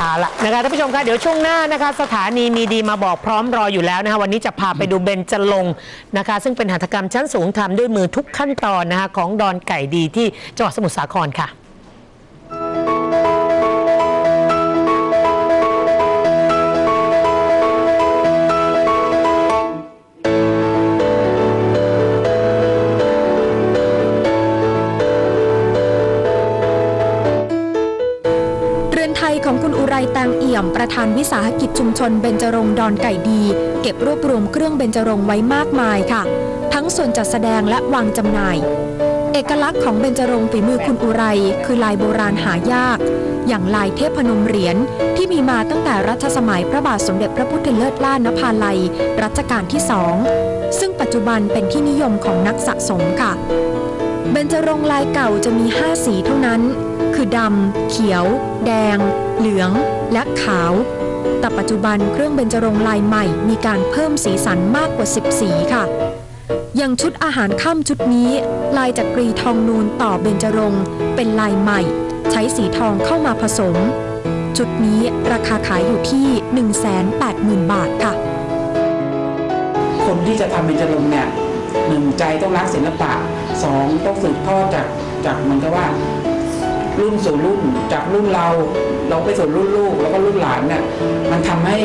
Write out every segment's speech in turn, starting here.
เอาละนะคะท่านผู้ชมคะเดี๋ยวช่วงหน้านะคะ สถานีมีดีมาบอกพร้อมรออยู่แล้วนะคะวันนี้จะพาไปดูเบนจลงค์นะคะ ซึ่งเป็นหัตถกรรมชั้นสูงทำด้วยมือทุกขั้นตอนนะคะของดอนไก่ดีที่จังหวัดสมุทรสาครค่ะ แตงเอี่ยมประธานวิสาหกิจชุมชนเบญจรงดอนไก่ดี เก็บรวบรวมเครื่องเบญจรงไว้มากมายค่ะ ทั้งส่วนจัดแสดงและวางจำหน่าย เอกลักษณ์ของเบญจรงฝีมือคุณอุไร คือลายโบราณหายาก อย่างลายเทพนมเหรียญที่มีมาตั้งแต่รัชสมัยพระบาทสมเด็จพระพุทธเลิศล่านภาลัย รัชกาลที่สองซึ่งปัจจุบันเป็นที่นิยมของนักสะสมค่ะ เบญจรงลายเก่าจะมี 5 สีเท่านั้น คือดำ เขียว แดง เหลืองและขาว แต่ปัจจุบันเครื่องเบญจรงลายใหม่มีการเพิ่มสีสันมากกว่า 10 สีค่ะ อย่างชุดอาหารค่ำชุดนี้ ลายจากกรีทองนูนต่อเบญจรงเป็นลายใหม่ ใช้สีทองเข้ามาผสม ชุดนี้ราคาขายอยู่ที่ 180,000 บาทค่ะ คนที่จะทำเป็นจรงเนี่ยหนึ่งใจต้องรักศิลปะสองต้องสืบทอดจากจากเหมือนกับว่า รุ่นสู่รุ่นจากรุ่นเรา เราไปสู่รุ่นลูกแล้วก็รุ่นหลานเนี่ยมันทำให้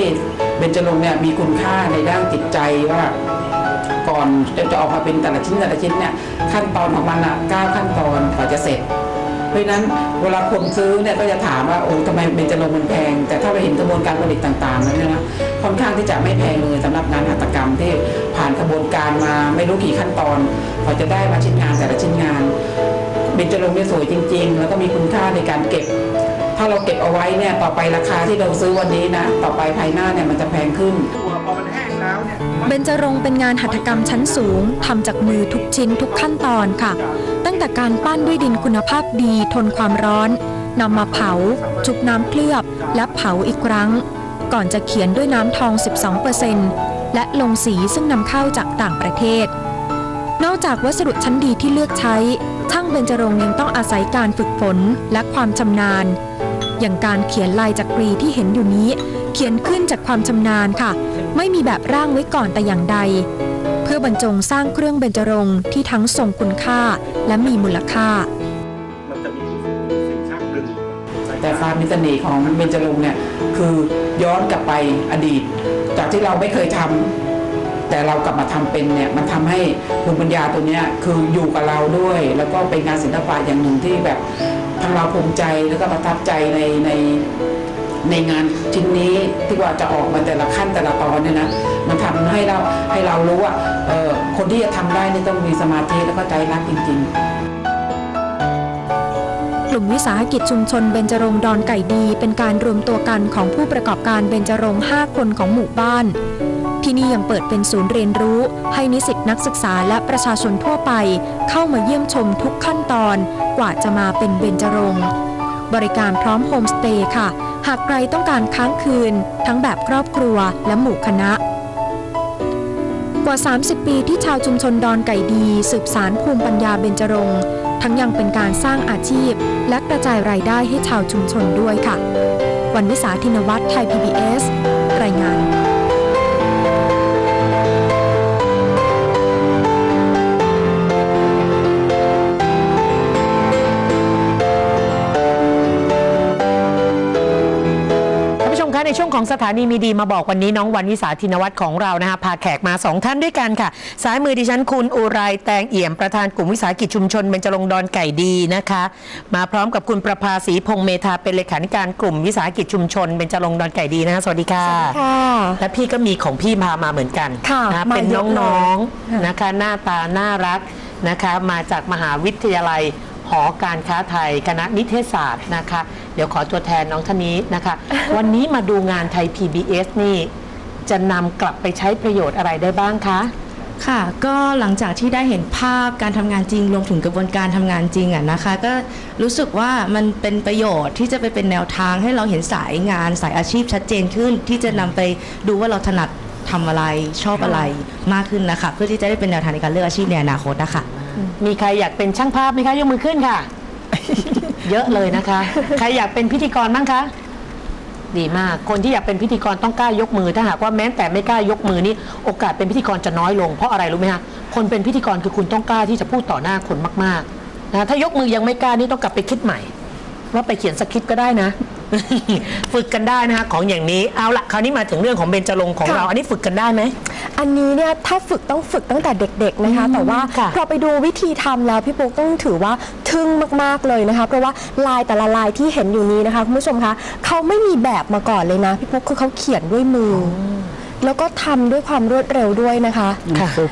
เบญจรงค์เนี่ยมีคุณค่าในด้านจิตใจว่า ก่อนจะจะออกมาเป็นแต่ละชิ้นแต่ละชิ้นเนี่ยขั้นตอนของมันอะเก้าขั้นตอนกว่าจะเสร็จเพราะนั้นเวลาคนซื้อเนี่ยก็จะถามว่าโอ้ทำไมเบญจรงค์มันแพง แต่ถ้าเราเห็นกระบวนการผลิตต่างๆแล้วเนี่ยนะค่อนข้างที่จะไม่แพงเลยสำหรับงานหัตถกรรมที่ผ่านกระบวนการมาไม่รู้กี่ขั้นตอนกว่าจะได้มาชิ้นงานแต่ละชิ้นงาน เบญจรงค์เนี่ยสวยจริง ๆ แล้วก็มีคุณค่าในการเก็บ ถ้าเราเก็บเอาไว้เนี่ยต่อไปราคาที่เราซื้อวันนี้นะ ต่อไปภายหน้าเนี่ยมันจะแพงขึ้นเบญจรงค์เป็นงานหัตถกรรมชั้นสูงทำจากมือทุกชิ้นทุกขั้นตอนค่ะ ตั้งแต่การปั้นด้วยดินคุณภาพดีทนความร้อนนำมาเผา ชุบน้ำเคลือบ และเผาอีกครั้ง ก่อนจะเขียนด้วยน้ำทอง 12%และลงสีซึ่งนำเข้าจากต่างประเทศ นอกจากวัสดุชั้นดีที่เลือกใช้ ช่างเบญจรงยังต้องอาศัยการฝึกฝนและความชำนาญ อย่างการเขียนลายจักรีที่เห็นอยู่นี้ เขียนขึ้นจากความชำนาญค่ะ ไม่มีแบบร่างไว้ก่อนแต่อย่างใด เพื่อบรรจงสร้างเครื่องเบญจรงที่ทั้งทรงคุณค่าและมีมูลค่ามันจะมีสิ่งชักดึงแต่ความมีเสน่ห์ของเบญจรงเนี่ยคือย้อนกลับไปอดีต จากที่เราไม่เคยทำ แต่เรากลับมาทำเป็นเนี่ยมันทำให้ภูมิปัญญาตัวเนี้ยคืออยู่กับเราด้วย แล้วก็เป็นงานศิลปะอย่างหนึ่งที่แบบทั้งเราภูมิใจแล้วก็ประทับใจในในในงานชิ้นนี้ที่ว่าจะออกมาแต่ละขั้นแต่ละตอนเนี่ยนะมันทำให้เราให้เรารู้ว่าเออคนที่จะทำได้นี่ต้องมีสมาธิแล้วก็ใจรักจริง ๆ ลุ่มวิสาหกิจชุมชนเบญจรงดอนไก่ดี เป็นการรวมตัวกันของผู้ประกอบการเบญจรง5 คนของหมู่บ้าน ที่นี่ยังเปิดเป็นศูนย์เรียนรู้ ให้นิสิตนักศึกษาและประชาชนทั่วไป เข้ามาเยี่ยมชมทุกขั้นตอน กว่าจะมาเป็นเบญจรงบริการพร้อมโฮมสเตย์ค่ะ หากใครต้องการค้างคืน ทั้งแบบครอบครัวและหมู่คณะกว่า 30 ปีที่ชาวชุมชนดอนไก่ดี สืบสารภูมิปัญญาเบญจรงค์ ทั้งยังเป็นการสร้างอาชีพ และกระจายรายได้ให้ชาวชุมชนด้วยค่ะ วันวิสาธินวัตรไทย PBS ในช่วงของสถานีมีดีมาบอกวันนี้น้องวันวิสาธินวัตรของเรานะคะพาแขกมาสองท่านด้วยกันค่ะซ้ายมือดิฉันคุณอุไรแตงเอี่ยมประธานกลุ่มวิสาหกิจชุมชนเบญจรงค์ดอนไก่ดีนะคะ มาพร้อมกับคุณประภาศรีพงษ์เมธาเป็นเลขาธิการกลุ่มวิสาหกิจชุมชนเบญจรงค์ดอนไก่ดีนะคะสวัสดีค่ะค่ะ และพี่ก็มีของพี่พามาเหมือนกันค่ะนะมาเป็นเยอะเลยน้องค่ะๆนะคะ หน้าตาน่ารักนะคะ มาจากมหาวิทยาลัยหอการค้าไทยคณะนิเทศศาสตร์นะคะ เดี๋ยวขอตัวแทนน้องท่านนี้นะคะ วันนี้มาดูงานไทย PBS นี่จะนำกลับไปใช้ประโยชน์อะไรได้บ้างคะ ค่ะ ก็หลังจากที่ได้เห็นภาพการทำงานจริงรวมถึงกระบวนการทำงานจริงอะนะคะ ก็รู้สึกว่ามันเป็นประโยชน์ที่จะไปเป็นแนวทางให้เราเห็นสายงานสายอาชีพชัดเจนขึ้น ที่จะนำไปดูว่าเราถนัดทำอะไรชอบอะไรมากขึ้นนะคะ เพื่อที่จะได้เป็นแนวทางในการเลือกอาชีพในอนาคตนะคะ มีใครอยากเป็นช่างภาพไหมคะยกมือขึ้นค่ะ เยอะเลยนะคะ ใครอยากเป็นพิธีกรบ้างคะ ดีมาก คนที่อยากเป็นพิธีกรต้องกล้ายกมือ ถ้าหากว่าแม้แต่ไม่กล้ายกมือนี่โอกาสเป็นพิธีกรจะน้อยลง เพราะอะไรรู้ไหมฮะคนเป็นพิธีกรคือคุณต้องกล้าที่จะพูดต่อหน้าคนมากๆนะ ถ้ายกมือยังไม่กล้านี่ต้องกลับไปคิดใหม่ ว่าไปเขียนสคริปต์ก็ได้นะ ฝึกกันได้นะฮะของอย่างนี้เอาละคราวนี้มาถึงเรื่องของเบญจรงค์ของค่ะ เรา อันนี้ฝึกกันได้ไหม อันนี้เนี่ยถ้าฝึกต้องฝึกตั้งแต่เด็ก ๆนะคะ แต่ว่าค่ะพอไปดูวิธีทำแล้วพี่ปุ๊กต้องถือว่าทึ่งมากๆเลยนะคะ เพราะว่าลายแต่ละลายที่เห็นอยู่นี้นะคะคุณผู้ชมคะเขาไม่มีแบบมาก่อนเลยนะพี่ปุ๊กคือเขาเขียนด้วยมืออแล้วก็ทำด้วยความรวดเร็วด้วยนะคะ ค่ะพูด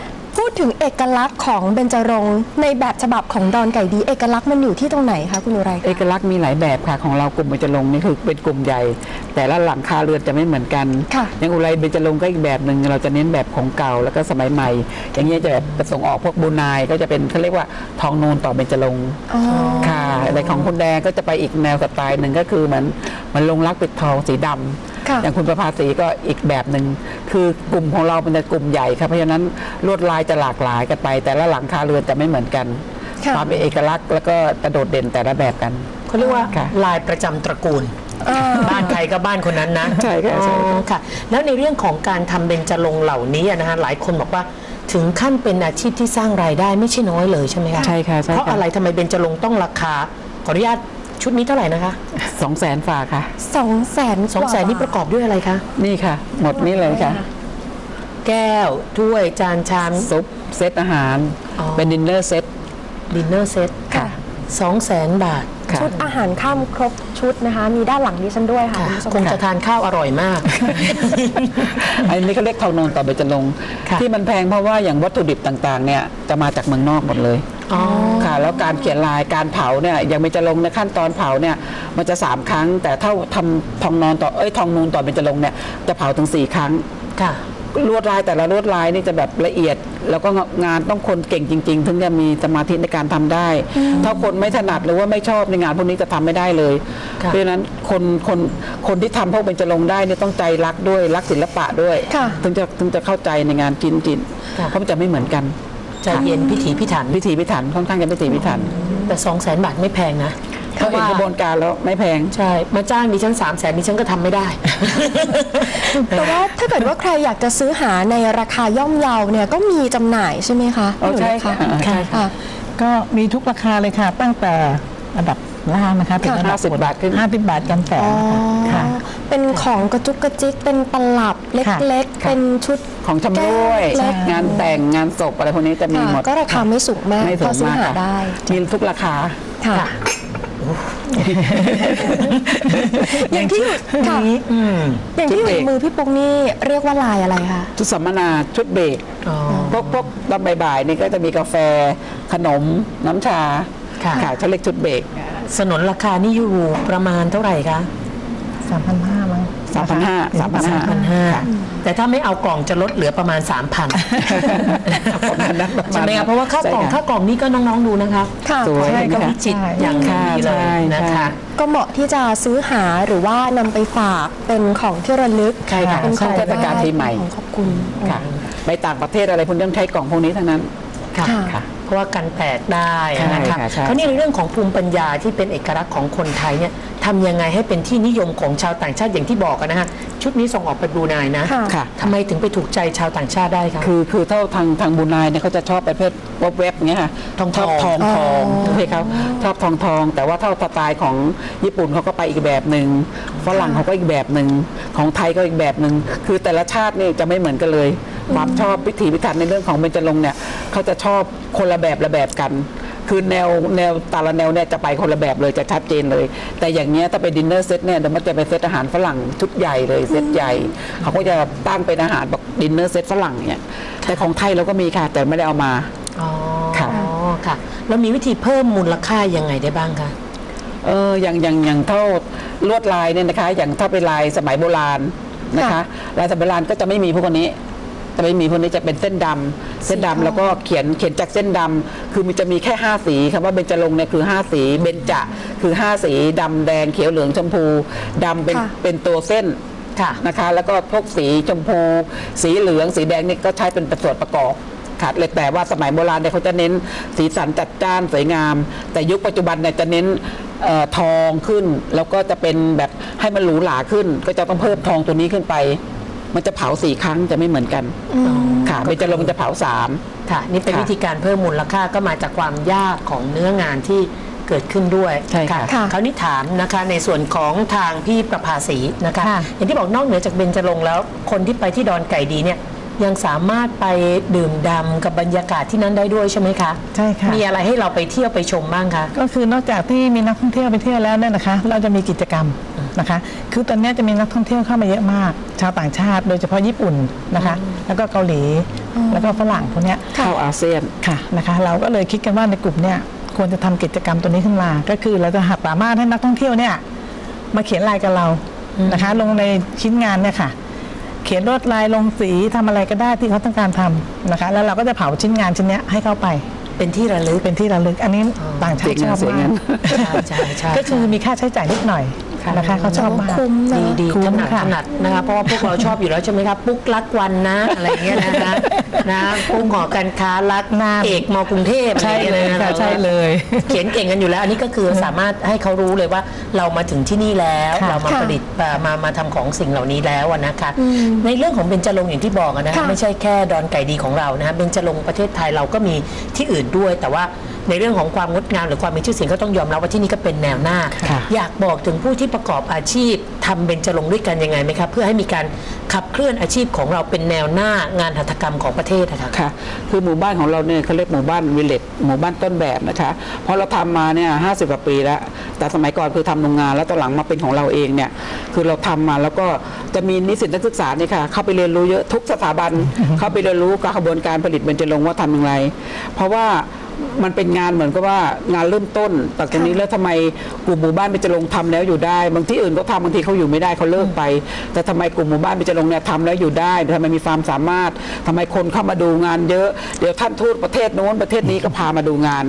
ถึงเอกลักษณ์ของเบญจรงค์ในแบบฉบับของดอนไก่ดี เอกลักษณ์มันอยู่ที่ตรงไหนคะคุณอุไรเอกลักษณ์มีหลายแบบค่ะของเรากลุ่มเบญจรงค์นี่คือเป็นกลุ่มใหญ่ แต่ละหลังคาเรือนจะไม่เหมือนกันค่ะอย่างอุไรเบญจรงค์ก็อีกแบบหนึ่งเราจะเน้นแบบของเก่าแล้วก็สมัยใหม่ อย่างเงี้ยจะแบบประสงค์ออกพวกบูนายก็จะเป็นเขาเรียกว่าทองนูนต่อเบญจรงค์อ๋อค่ะแต่ของคุณแดงก็จะไปอีกแนวสไตล์หนึ่งก็คือเหมือนเหมันลงรักปิดทองสีดำค่ะ อย่างคุณประภาสีก็อีกแบบหนึ่งคือกลุ่มของเราเป็นกลุ่มใหญ่ครับเพราะฉะนั้นลวดลายจะหลากหลายกันไป แต่ละหลังคาเรือนจะไม่เหมือนกันค่ะความเป็นเอกลักษณ์แล้วก็กระโดดเด่นแต่ละแบบกันเขาเรียกว่าค่ะลายประจำตระกูลอ่าบ้านใครก็บ้านคนนั้นนะใช่ค่ะใช่ค่ะอ๋อค่ะแล้วในเรื่องของการทำเบญจรงค์เหล่านี้อะนะฮะหลายคนบอกว่าถึงขั้นเป็นอาชีพที่สร้างรายได้ไม่ใช่น้อยเลยใช่ไหมคะใช่ค่ะใช่ค่ะเพราะอะไรทำไมเบญจรงค์ต้องราคาขออนุญาต ชุดนี้เท่าไหร่นะคะสองแสนฝากค่ะสองแสนสองแสนนี่ประกอบด้วยอะไรคะ นี่ค่ะ หมดนี่เลยค่ะ แก้วถ้วยจานชามซุปเซตอาหารอ๋อเป็นดินเนอร์เซตดินเนอร์เซตค่ะสองแสนบาทค่ะชุดอาหารข้ามครบชุดนะคะ มีด้านหลังดิฉันด้วยค่ะค่ะคุณผู้ชมคงจะทานข้าวอร่อยมาก อันนี้เขาเรียกทองนนต่อเบญจรงค์ค่ะที่มันแพงเพราะว่าอย่างวัตถุดิบต่างๆ เนี่ยจะมาจากเมืองนอกหมดเลย อ๋อค่ะ แล้วการเขียนลายการเผาเนี่ยยังไม่จะลงในขั้นตอนเผาเนี่ยมันจะสามครั้ง แต่ถ้าทำทองนอนต่อเอ้ยทองนูนต่อเป็นจะลงเนี่ยจะเผาถึงสี่ครั้งค่ะลวดลายแต่ละลวดลายนี่จะแบบละเอียด แล้วก็งานต้องคนเก่งจริง ๆ ถึงจะมีสมาธิในการทำได้ ถ้าคนไม่ถนัดหรือว่าไม่ชอบในงานพวกนี้จะทำไม่ได้เลยค่ะเพราะฉะนั้นคนคนคนที่ทำพวกเป็นจะลงได้เนี่ยต้องใจรักด้วยรักศิลปะด้วยค่ะถึงจะถึงจะเข้าใจในงานจินจินค่ะเพราะมันจะไม่เหมือนกัน ใจเย็นพิถีพิถันพิธีพิถันค่อนข้างจะพิธีพิถันแต่สองแสนบาทไม่แพงนะเขาเห็นกระบวนการแล้วไม่แพงใช่ มาจ้างดิฉันสามแสนดิฉันก็ทำไม่ได้ แต่ว่าถ้าเกิดว่าใครอยากจะซื้อหาในราคาย่อมเยาเนี่ยก็มีจำหน่ายใช่ไหมคะอ๋อใช่พี่หนุ่ยค่ะคะใช่ค่ะค่ะ ก็มีทุกราคาเลยค่ะ ตั้งแต่ระดับ ล่างนะคะถึงค่ะระดับ50บาทขึ้น ห้าสิบบาทกันแสนอ๋อค่ะ เป็นของกระจุกกระจิก เป็นตลับเล็กๆ ค่ะ เป็นชุด ของชำร่วย แก้วเล็ก งานแต่งงานศพอะไรพวกนี้จะมีค่ะหมดก็ราคาไม่สูงมากไม่พสูองซื้อมากหาค่ะได้มีทุกราคา ค่ะค่ะอย่างที่อยู่ค่ะอืมอย่างที่อยู่ในมือพี่ปุ๊กนี่เรียกว่าลายอะไรคะ ชุดสัมมนาชุดเบรกอ๋อ พวกพวกตอนบ่ายๆนี่ก็จะมีกาแฟ ขนมน้ำชาค่ะค่ะเขาเรียกชุดเบรก สนนราคานี่อยู่ประมาณเท่าไหร่คะสามพันห้ามั้งสามพันห้าสามพันห้าพันห้าแต่ถ้าไม่เอากล่องจะลดเหลือประมาณ3,000ประมาณนั้นประมาณนั้นใช่ไหมครับเพราะว่าค่ากล่องใช่ค่ะค่ากล่องนี่ก็น้องๆดูนะคะค่ะสวยใช่ก็ค่ะวิจิตรอย่างค่ะดีเลใช่ยนะใช่คะก็เหมาะที่จะซื้อหาหรือว่านำไปฝากเป็นของที่ระลึกใช่ค่ะเป็นของเทศกาลปีใหม่ของขอบคุณค่ะไปต่างประเทศอะไรพวกนี้ต้องใช้กล่องพวกนี้ทั้งนั้นค่ะค่ะเพ ราะว่ากันแตกได้นะใช่คะค่ะใช่ คราวนี้ในเรื่องของภูมิปัญญาที่เป็นเอกลักษณ์ของคนไทยเนี่ยทำยังไงให้เป็นที่นิยมของชาวต่างชาติอย่างที่บอกกันนะฮะชุดนี้ส่งออกไปบรูไนนะค่ะ ค่ะ ทำไมถึงไปถูกใจชาวต่างชาติได้คะ คือคือเท่าทางทางบูนายเนี่ยเขาจะชอบประเภทวบเว็บๆอย่างเงี้ยค่ะทองชอบททอองงทองโอเคเขาชอบทองทอง แต่ว่าเท่าสไตล์ของญี่ปุ่นเขาก็ไปอีกแบบหนึ่งฝรั่งเขาก็อีกแบบหนึ่งของไทยก็อีกแบบหนึ่งคือแต่ละชาตินี่จะไม่เหมือนกันเลย ความชอบพิถีพิถันในเรื่องของเบญจรงค์เนี่ยเขาจะชอบคนละแบบละแบบกัน คือแนวแนวแต่ละแนวเนี่ยจะไปคนละแบบเลยจะชัดเจนเลย แต่อย่างเงี้ยถ้าไปดินเนอร์เซตเนี่ยเดี๋ยวมันจะเป็นเซตอาหารฝรั่งชุดใหญ่เลยเซตใหญ่เขาก็จะตั้งเป็นอาหารแบบดินเนอร์เซตฝรั่งเนี่ยแต่ของไทยเราก็มีค่ะแต่ไม่ได้เอามาอ๋อค่ะค่ะแล้วมีวิธีเพิ่มมูลค่ายังไงได้บ้างคะเอออย่างอย่างอย่างเท่าลวดลายเนี่ยนะคะ อย่างถ้าเป็นลายสมัยโบราณนะคะลายสมัยโบราณก็จะไม่มีพวกนี้ จะไม่มีพวกนี้จะเป็นเส้นดำเส้นดำแล้วก็เขียนเขียนจากเส้นดำคือมันจะมีแค่ 5 สีคำว่าเบญจรงค์เนี่ยคือ 5 สีเบญจะคือ 5 สีดำแดงเขียวเหลืองชมพูดำเป็นค่ะ เป็นตัวเส้น ค่ะ นะคะ แล้วก็พวกสีชมพู สีเหลือง สีแดงนี่ก็ใช้เป็นส่วนประกอบค่ะเลยแต่ว่าสมัยโบราณเนี่ยเขาจะเน้นสีสันจัดจ้านสวยงาม แต่ยุคปัจจุบันเนี่ยจะเน้นเอ่อทองขึ้น แล้วก็จะเป็นแบบให้มันหรูหราขึ้น ก็จะต้องเพิ่มทองตัวนี้ขึ้นไป มันจะเผาสี่ครั้งจะไม่เหมือนกันค่ะเบญจรงค์จะเผาสามค่ะ นี่เป็นค่ะวิธีการเพิ่มมูลค่าก็มาจากความยากของเนื้องานที่เกิดขึ้นด้วยใช่ค่ะค่ะคราวนี้ถามนะคะในส่วนของทางพี่ประภาสีนะคะค่ะอย่างที่บอกนอกเหนือจากเบญจรงค์แล้ว คนที่ไปที่ดอนไก่ดีเนี่ยยังสามารถไปดื่มด่ำกับบรรยากาศที่นั้นได้ด้วยใช่ไหมคะใช่ค่ะมีอะไรให้เราไปเที่ยวไปชมบ้างคะก็คือนอกจากที่มีนักท่องเที่ยวไปเที่ยวแล้วเนี่ยนะคะ เราจะมีกิจกรรม นะคะ คือตอนเนี้ยจะมีนักท่องเที่ยวเข้ามาเยอะมาก ชาวต่างชาติ โดยเฉพาะญี่ปุ่นนะคะ แล้วก็เกาหลี แล้วก็ฝรั่งพวกเนี้ยเข้าอาเซียนค่ะนะคะ เราก็เลยคิดกันว่าในกลุ่มเนี่ยควรจะทำกิจกรรมตัวนี้ขึ้นมา ก็คือเราจะหัดสามารถให้นักท่องเที่ยวเนี่ยมาเขียนลายกับเรานะคะ ลงในชิ้นงานเนี่ยค่ะ เขียนลวดลายลงสีทำอะไรก็ได้ที่เขาต้องการทำนะคะ แล้วเราก็จะเผาชิ้นงานชิ้นเนี้ยให้เข้าไปเป็นที่ระลึกเป็นที่ระลึก อันนี้ต่างชาติชอบสวยมางากมใช่ใช่ใช่ก็คือมีค่าใช้จ่ายนิดหน่อย นะคะเขาชอบมากคุ้มนะดีดีคุ้ถมนัดค่ะถนัดนะคะเพราะว่าพวกเราชอบอยู่แล้วใช่ไหมครับปุ๊กรักวันนะอะไรอย่างเงี้ยนะคะนะปุ๊กหอการค้ารักน่าเอกมอกรุงเทพอะไรใช่อย่างเลเงี้ยยนะค่ะใช่เลย เขียนเก่งกันอยู่แล้ว อันนี้ก็คือสามารถให้เขารู้เลยว่าเรามาถึงที่นี่แล้วค่ะเรามาค่ะผลิตเอ่อมามาทำของสิ่งเหล่านี้แล้วอะนะคะ ในเรื่องของเบญจรงค์อย่างที่บอกอะนะคะค่ะไม่ใช่แค่ดอนไก่ดีของเรานะคะเบญจรงค์ประเทศไทยเราก็มีที่อื่นด้วยแต่ว่า ในเรื่องของความงดงามหรือความมีชื่อเสียงก็ต้องยอมรับว่าที่นี่ก็เป็นแนวหน้าค่ะอยากบอกถึงผู้ที่ประกอบอาชีพทำเบญจรงค์ด้วยกันยังไงไหมครับเพื่อให้มีการขับเคลื่อนอาชีพของเราเป็นแนวหน้างานหัตถกรรมของประเทศนะคะค่ะคือหมู่บ้านของเราเนี่ยเขาเรียกหมู่บ้านวิลเลจหมู่บ้านต้นแบบนะคะเพราะเราทำมาเนี่ยห้าสิบกว่าปีแล้ว แต่สมัยก่อนคือทำโรงงาน แล้วตอนหลังมาเป็นของเราเองเนี่ยคือเราทำมาแล้วก็จะมีนิสิตนักศึกษาเนี่ยค่ะเข้าไปเรียนรู้เยอะทุกสถาบันเข้าไปเรียนรู้กระบวนการผลิตเบญจรงค์ว่าทำอย่างไร เพราะว่า มันเป็นงานเหมือนกับว่างานเริ่มต้นแต่ตรงนี้แล้วทำไมกลุ่มหมู่บ้านเบญจรงค์ทำแล้วอยู่ได้ บางที่อื่นก็ทำบางทีเขาอยู่ไม่ได้เขาเลิกไป แต่ทำไมกลุ่มหมู่บ้านเบญจรงค์เนี่ยทำแล้วอยู่ได้ทำไมมีความสามารถทำไมคนเข้ามาดูงานเยอะเดี๋ยวท่านทูตประเทศโน้นประเทศนี้ก็พามาดูงาน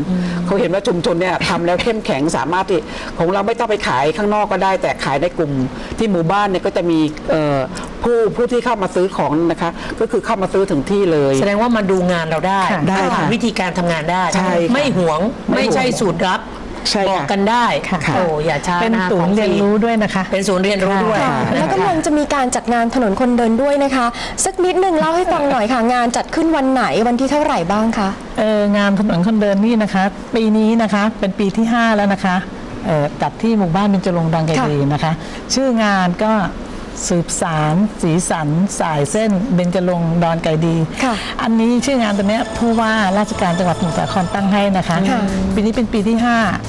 เขาเห็นว่าชุมชนเนี่ยทำแล้วเข้มแข็งสามารถที่ของเราไม่ต้องไปขายข้างนอกก็ได้ แต่ขายในกลุ่มที่หมู่บ้านเนี่ยก็จะมีเอ่อผู้ผู้ที่เข้ามาซื้อของนะคะ ก็คือเข้ามาซื้อถึงที่เลย แสดงว่ามาดูงานเราได้ค่ะได้ค่ะวิธีการทำงานได้ใช่ค่ะไม่หวงไม่ไม่หวงใช่สูตรลับใช่ค่ะบอกกันได้ค่ะ โอ้อย่าช้าเป็นนะคะศูขนองย์ฟเรียนรู้ด้วยนะคะ เป็นศูนย์เรียนรู้ด้วยค่ะนะคะแล้วกำลังจะมีการจัดงานถนนคนเดินด้วยนะคะ สักนิดหนึ่งเล่าให้ฟังหน่อยค่ะ งานจัดขึ้นวันไหนวันที่เท่าไหร่บ้างคะ เอองานถนนคนเดินนี่นะคะ ปีนี้นะคะเป็นปีที่ 5 แล้วนะคะเอ่อจัดที่หมู่บ้านเบญจรงค์ดังไกรค่ะดีนะคะ ชื่องานก็ สืบสารสีสัน สายเส้น เบญจรงค์ดอนไก่ดี ค่ะอันนี้ชื่องานตัวเนี้ยผู้ว่าราชการจังหวัดสมุทรสาครตั้งให้นะคะค่ะ ปีนี้เป็นปีที่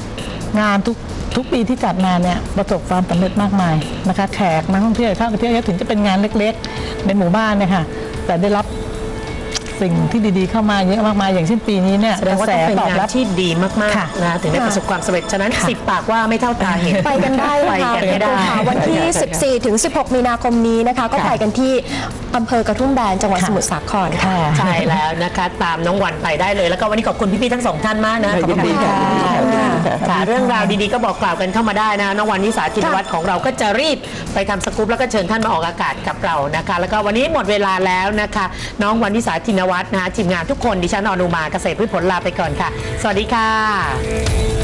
5 งานทุกทุกปีที่จัดมาเนี่ยประสบความสำเร็จมากมายนะคะแขกนักท่องเที่ยวเข้าไปเที่ยวเยอะถึงจะเป็นงานเล็กๆ ในหมู่บ้านเนี่ยค่ะแต่ได้รับ สิ่งที่ดีๆเข้ามาเยอะมากมายอย่างเช่นปีนี้เนี่ยแสดงว่าต้องเป็นงานที่ดีมากค่ะๆนะถึงได้ประสบความสำเร็จ ฉะนั้นสิบปากว่าไม่เท่าตาเห็น ไปกันได้ไปนะคะกันให้ได้ค่ะวันที่ 14 ถึง 16 มีนาคมนี้นะคะ ก็ไปกันที่อำเภอกระทุ่มแบนจังหวัดสมุทรสาครค่ะ ใช่แล้วนะคะ ตามน้องวันไปได้เลย แล้วก็วันนี้ขอบคุณพี่ๆทั้งสองท่านมากนะขอบยินคุดีณค่ะค่ะค่ะเรื่องราวดีๆก็บอกกล่าวกันเข้ามาได้นะน้องวันนิสาจินวัฒน์ของเราก็จะรีบไปทำสกู๊ปแล้วก็เชิญท่านมาออกอากาศกับเรานะคะ แล้วก็วันนี้หมดเวลาแล้วนะคะ น้องวันนิสาจินวัฒน์นะคะทีมงานทุกคนดิฉันอนุมาเกษตรพืชผลลาไปก่อนค่ะ สวัสดีค่ะ